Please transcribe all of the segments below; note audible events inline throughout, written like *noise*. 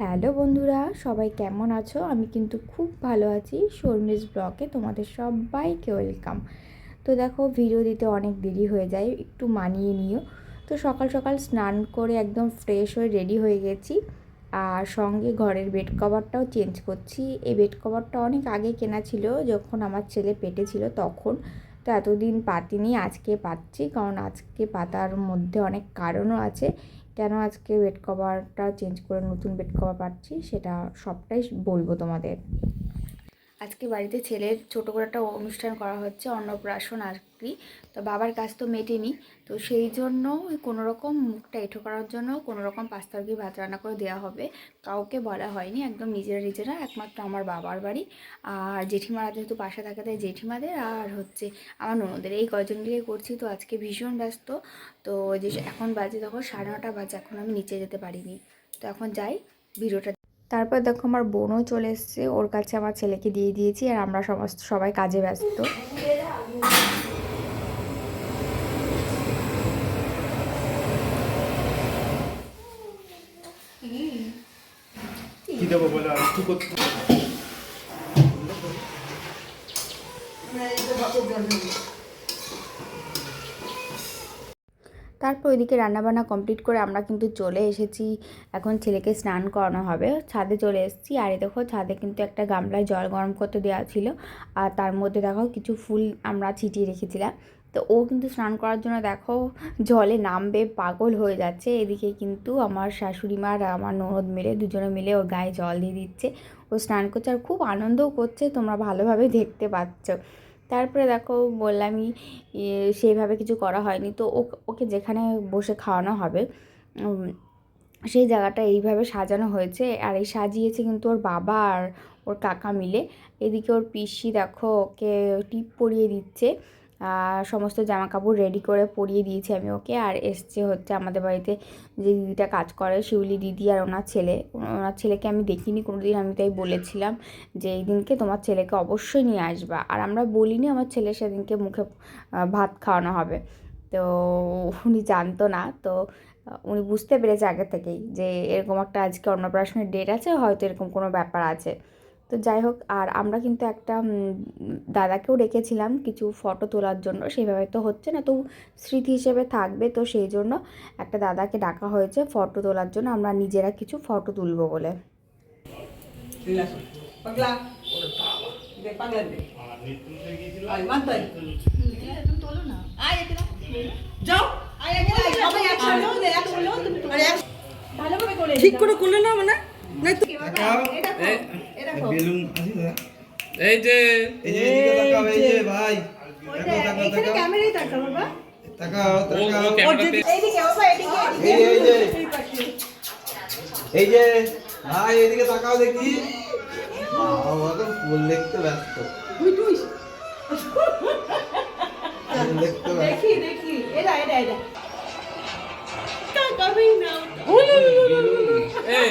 Hello বন্ধুরা, সবাই কেমন আছো? আমি কিন্তু খুব ভালো আছি। শর্মিজ ব্লকে তোমাদের সবাইকে ওয়েলকাম। তো দেখো, ভিডিও দিতে অনেক দেরি হয়ে যায়, একটু মানিয়ে নিও। তো সকাল সকাল স্নান করে একদম ফ্রেশ হয়ে রেডি হয়ে গেছি। আর সঙ্গে ঘরের বেড কভারটাও চেঞ্জ করছি। এই বেড কভারটা অনেক আগে কেনা ছিল, যখন আমার ছেলে পেটে ছিল তখন। তো এতদিন পাতিনি, আজকে পাচ্ছি, কারণ আজকে পাতার মধ্যে অনেক কারণও আছে। কেন আজকে বেড কভারটা চেঞ্জ করে নতুন বেড কভার পাচ্ছি সেটা সবটাই বলব তোমাদের। আজকে বাড়িতে ছেলের ছোটো করে একটা অনুষ্ঠান করা হচ্ছে, অন্নপ্রাশন আর কি। তো বাবার কাজ তো মেটেনি, তো সেই জন্য কোনো রকম মুখটা এঁঠো করার জন্য কোনো রকম পাস্তা কি ভাত রান্না করে দেওয়া হবে। কাউকে বলা হয়নি, একদম নিজেরা নিজেরা, একমাত্র আমার বাবার বাড়ি। আর জেঠিমারা যেহেতু পাশে থাকে, তাই জেঠিমাদের আর হচ্ছে আমার ননদের। এই কজন মিলিয়ে করছি, তো আজকে ভীষণ ব্যস্ত। তো যে এখন বাজে তখন সাড়ে নটা বাজে, এখন আমি নিচে যেতে পারিনি। তো এখন যাই, ভিডিওটা তারপর দেখো আমার বোনও চলে এসছে ওর কাছে আমার ছেলেকে দিয়ে দিয়েছি আর আমরা সমস্ত সবাই কাজে ব্যস্ত। কি দেবো বলে আর একটু করতে তারপর ওইদিকে রান্নাবান্না কমপ্লিট করে আমরা কিন্তু চলে এসেছি। এখন ছেলেকে স্নান করানো হবে। ছাদে চলে এসেছি। আর দেখো, ছাদে কিন্তু একটা গামলায় জল গরম করতে দেওয়া ছিল। আর তার মধ্যে দেখো, কিছু ফুল আমরা ছিটিয়ে রেখেছিলাম। তো ও কিন্তু স্নান করার জন্য দেখো, জলে নামবে, পাগল হয়ে যাচ্ছে। এদিকে কিন্তু আমার শাশুড়ি মা আর আমার ননদ মিলে, দুজনে মিলে ওর গায়ে জল দিয়ে দিচ্ছে। ও স্নান করছে আর খুব আনন্দও করছে। তোমরা ভালোভাবে দেখতে পাচ্ছ। তারপরে দেখো বললামই সেইভাবে কিছু করা হয়নি। তো ওকে যেখানে বসে খাওয়ানো হবে সেই জায়গাটা এইভাবে সাজানো হয়েছে। আর এই সাজিয়েছে কিন্তু ওর বাবা আর ওর কাকা মিলে। এদিকে ওর পিসি দেখো ওকে টিপ পরিয়ে দিচ্ছে। সমস্ত জামা কাপড় রেডি করে পরিয়ে দিয়েছি আমি ওকে। আর এসছে হচ্ছে আমাদের বাড়িতে যে দিদিটা কাজ করে, শিউলি দিদি আর ওনার ছেলে। ওনার ছেলেকে আমি দেখিনি কোনো দিন আমি তাই বলেছিলাম যে এই দিনকে তোমার ছেলেকে অবশ্যই নিয়ে আসবা। আর আমরা বলিনি আমার ছেলে সেদিনকে মুখে ভাত খাওয়ানো হবে। তো উনি জানতো না, তো উনি বুঝতে পেরেছে আগে থেকেই যে এরকম একটা আজকে অন্নপ্রাশনের ডেট আছে, হয়তো এরকম কোনো ব্যাপার আছে। তো যাই হোক আর আমরা কিন্তু একটা দাদাকেও রেখেছিলাম কিছু ফটো তোলার জন্য সেভাবে তো হচ্ছে না তো স্মৃতি হিসেবে থাকবে তো সেই জন্য একটা দাদাকে ডাকা হয়েছে ফটো তোলার জন্য আমরা নিজেরা কিছু ফটো তুলবো বলে। ঠিক করে করলে না মানে? বেলুন আছে দাদা এই যে। এই যে এদিকে তাকাও এই যে ভাই। তাকাও তাকাও এখানে তাকাও। ক্যামেরাই তাকা বাবা। তাকাও তাকাও। এইদিকে বাবা এদিকে এদিকে। এই, যে। এই যে ভাই এদিকে তাকাও দেখি। বাবা তো ফুল দেখতে ব্যস্ত। তুই। তুই দেখি দেখি। এটা এটা এটা তাকাবেই না। এই।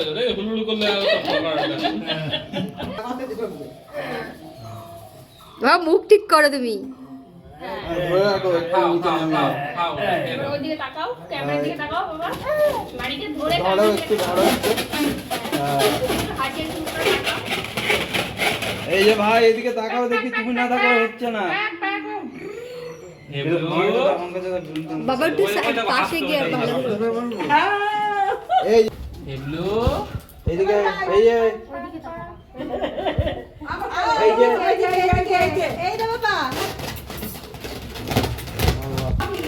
করলে মুখ ঠিক করো তুমি। এই যে ভাই এদিকে তাকাও দেখি তুমি না তাকাও হচ্ছে না। বাবা একটু পাশে গিয়ে ভালো হাসতে করে হবে। এই এগুলো এইদিকে এই যে এই যে এই যে এই যে। এই যে এই দাও বাবা আমার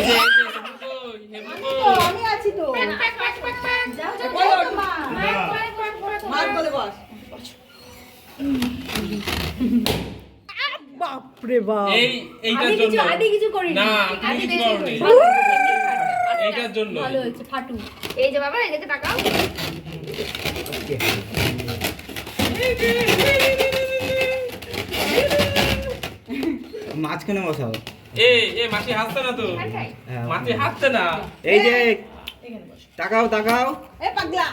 তোমার বাবা। এই এইটার জন্য। আমি কিছু করিনি। না আমি কিছু বেশি এইটার জন্য। ভালো হয়েছে ফাটু। এই যে বাবা এদিকে তাকাও। মাঝখানে বসাও। এ এ মাছি হাসছে না তো? হ্যাঁ মাছি হাসছে না? এই যে তাকাও তাকাও। এ পাগলা।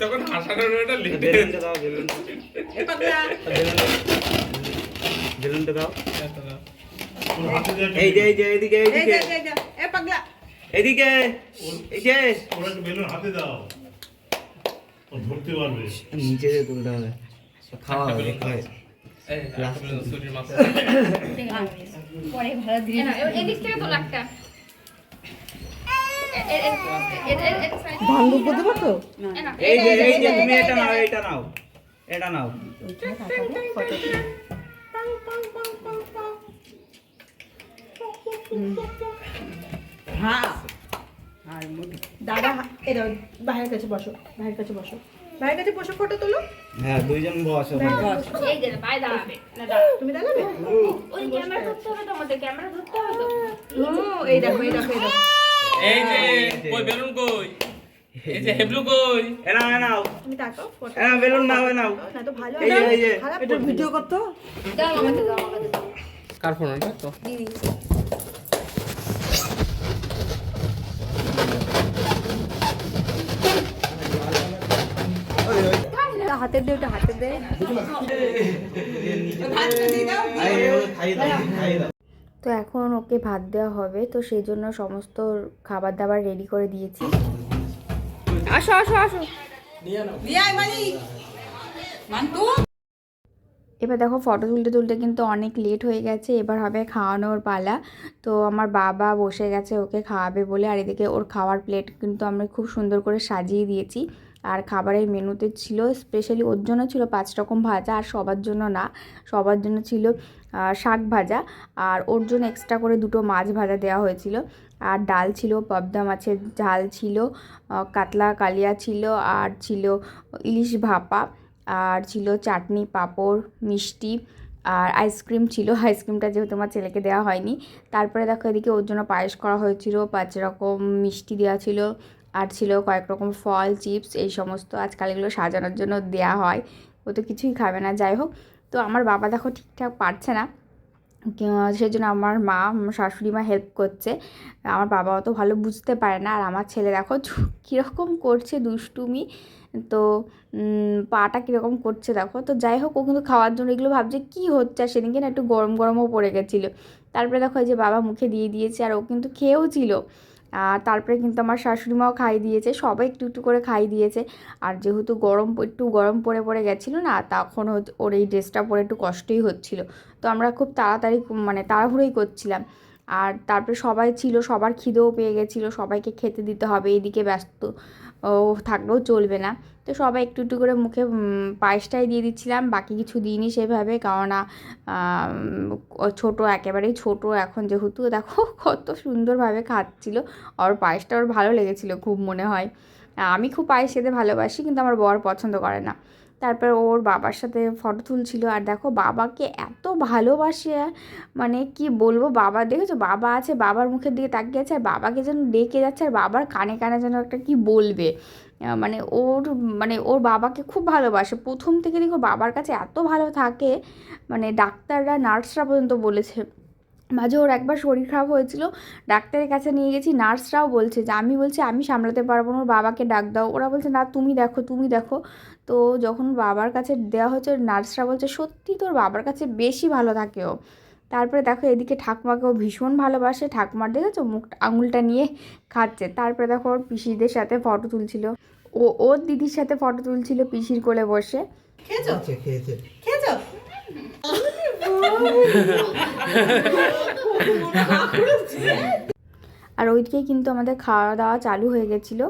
তখন হাসানোর একটা বেলুনটা দাও বেলুন বেলুনটা দাও। এই যে এই যে এই যে, এ পাগলা। এদিকে এই যে ওরা বেলুন হাতে দাও। ও ধরতে পারবে। নিচে দিয়ে তুলতে হবে। খাওয়া হবে খাওয়া। এই আসলে শরীর মাথা। *laughs* পরে ভালো ধীরে এদিক থেকে তো লাগটা ভাঙ্গ করতে পারতো এই যে এই যে তুমি এটা নাও এটা নাও। এটা নাও। হ্যাঁ দাদা এ ভাইয়ের কাছে বসো ভাইয়ের কাছে বসো। ভাইয়ের কাছে বসো ফটো তোলো। হ্যাঁ দুইজন বস বস। এই যে দাঁড়াবে তুমি দাঁড়াবে? ওই ক্যামেরা ধরতে হবে তোমাদের ক্যামেরা ধরতে হবে তো। ও এই দেখো এই দেখো এই দেখো। এই যে কই বেলুন কই? এই যে হেবলু কই? এনা নাও তুমি তাকাও ফটো এনা বেলুন নাও নাও। না তো ভালো এই এই যে। এটা ভিডিও করতো? দাও আমাকে দাও আমাকে দাও। কার ফোন এটা তো? দিদি। হাতে দে ওটা হাতে দে। তো এখন ওকে ভাত দেওয়া হবে তো সেই জন্য সমস্ত খাবার দাবার রেডি করে দিয়েছি। আসো আসো আসো। এবার দেখো ফটো তুলতে তুলতে কিন্তু অনেক লেট হয়ে গেছে এবার হবে খাওয়ানোর পালা। তো আমার বাবা বসে গেছে ওকে খাওয়াবে বলে আর এদিকে ওর খাওয়ার প্লেট কিন্তু আমি খুব সুন্দর করে সাজিয়ে দিয়েছি। আর খাবারের মেনুতে ছিল স্পেশালি ওর জন্য ছিল পাঁচ রকম ভাজা আর সবার জন্য না, সবার জন্য ছিল শাক ভাজা আর ওর জন্য এক্সট্রা করে দুটো মাছ ভাজা দেওয়া হয়েছিল। আর ডাল ছিল, পবদা মাছের ঝাল ছিল কাতলা কালিয়া ছিল, আর ছিল ইলিশ ভাপা, আর ছিল চাটনি, পাঁপড়, মিষ্টি, আর আইসক্রিম ছিল। *laughs* আইসক্রিমটা যেহেতু আমার ছেলেকে দেওয়া হয়নি, তারপরে দেখো এদিকে ওর জন্য পায়েস করা হয়েছিল, পাঁচ রকম মিষ্টি দেওয়া ছিল আর ছিল কয়েক রকম ফল, চিপস, এই সমস্ত আজকাল এগুলো সাজানোর জন্য দেওয়া হয়। ও তো কিছুই খাবে না, যাই হোক। তো আমার বাবা দেখো ঠিকঠাক পারছে না। সেই জন্য আমার মা শাশুড়ি মা হেল্প করছে। আমার বাবা অত ভালো বুঝতে পারে না। আর আমার ছেলে দেখো *laughs* কীরকম করছে দুষ্টুমি। তো পাটা কীরকম করছে দেখো। তো যাই হোক, ও কিন্তু খাওয়ার জন্য এগুলো ভাবছে, কী হচ্ছে? আর সেদিনকে না একটু গরম গরমও পড়ে গেছিল। তারপরে দেখো এই যে বাবা মুখে দিয়ে দিয়েছে, আর ও কিন্তু খেয়েও ছিল। আর তারপরে কিন্তু আমার শাশুড়ি মাও খাই দিয়েছে, সবাই একটু একটু করে খাই দিয়েছে। আর যেহেতু গরম, একটু গরম পড়ে পড়ে গেছিল না, তখন ওর এই ড্রেসটা পরে একটু কষ্টই হচ্ছিল। তো আমরা খুব তাড়াতাড়ি মানে তাড়াহুড়োই করছিলাম। আর তারপরে সবাই ছিল, সবার খিদেও পেয়ে গেছিল, সবাইকে খেতে দিতে হবে, এদিকে ব্যস্ত, ও থাকলেও চলবে না। তো সবাই একটু একটু করে মুখে পায়েসটাই দিয়ে দিচ্ছিলাম, বাকি কিছু দিইনি সেভাবে, কেননা ছোট, একেবারেই ছোটো, এখন যেহেতু দেখো কত সুন্দরভাবে খাচ্ছিলো, আর পায়েসটা ওর ভালো লেগেছিলো, খুব মনে হয়। আমি খুব পায়েস খেতে ভালোবাসি, কিন্তু আমার বর পছন্দ করে না। তারপর ওর বাবার সাথে ফটো তুলছিল, আর দেখো বাবাকে এত ভালোবাসে মানে কি বলব, বাবা দেখেছ? বাবা আছে, বাবার মুখের দিকে তাকিয়ে আছে, আর বাবাকে যেন ডেকে যাচ্ছে, আর বাবার কানে কানে যেন একটা কি বলবে। মানে ওর মানে ওর বাবাকে খুব ভালোবাসে। প্রথম থেকে দেখো বাবার কাছে এত ভালো থাকে মানে ডাক্তাররা, নার্সরা পর্যন্ত বলেছে। মাঝে ওর একবার শরীর খারাপ হয়েছিল ডাক্তারের কাছে নিয়ে গেছি নার্সরাও বলছে যে আমি বলছি আমি সামলাতে পারব না ওর বাবাকে ডাক দাও। ওরা বলছে না তুমি দেখো তুমি দেখো। তো যখন বাবার কাছে দেওয়া হচ্ছে নার্সরা বলছে সত্যি তোর বাবার কাছে বেশি ভালো থাকে ও। তারপরে দেখো এদিকে ঠাকুমাকেও ভীষণ ভালোবাসে ঠাকুমার দেখেছ? মুখ আঙুলটা নিয়ে খাচ্ছে। তারপরে দেখো ওর পিসিদের সাথে ফটো তুলছিল। ও ওর দিদির সাথে ফটো তুলছিল পিসির কোলে বসে। খেয়েছো? খেয়েছে খেয়েছে। খেয়েছো? আর ওইদিকে কিন্তু আমাদের খাওয়া দাওয়া চালু হয়ে গেছিল।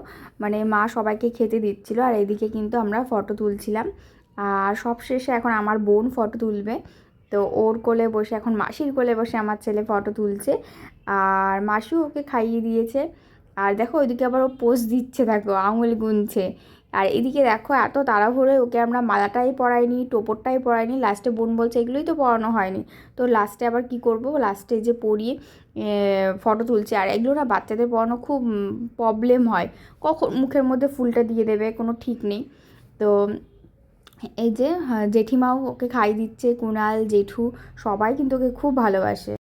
মানে মা সবাইকে খেতে দিচ্ছিল আর এইদিকে কিন্তু আমরা ফটো তুলছিলাম। আর সব শেষে এখন আমার বোন ফটো তুলবে। তো ওর কোলে বসে, এখন মাসির কোলে বসে আমার ছেলে ফটো তুলছে। আর মাসিও ওকে খাইয়ে দিয়েছে। আর দেখো, ওইদিকে আবার ও পোজ দিচ্ছে, দেখো, আঙুল গুনছে। আর এদিকে দেখো এত তাড়াহুড়োয় ওকে আমরা মালাটাই পরাইনি টোপরটাই পরাইনি লাস্টে বোন বলছে এগুলোই তো পরানো হয়নি। তো লাস্টে আবার কি করব? লাস্টে যে পরিয়ে ফটো তুলছে। আর এগুলো না বাচ্চাদের পরানো খুব প্রবলেম হয়। কখন মুখের মধ্যে ফুলটা দিয়ে দেবে কোনো ঠিক নেই। তো এই যে হ্যাঁ, জেঠিমাও ওকে খাই দিচ্ছে কুণাল জেঠু সবাই কিন্তু ওকে খুব ভালোবাসে।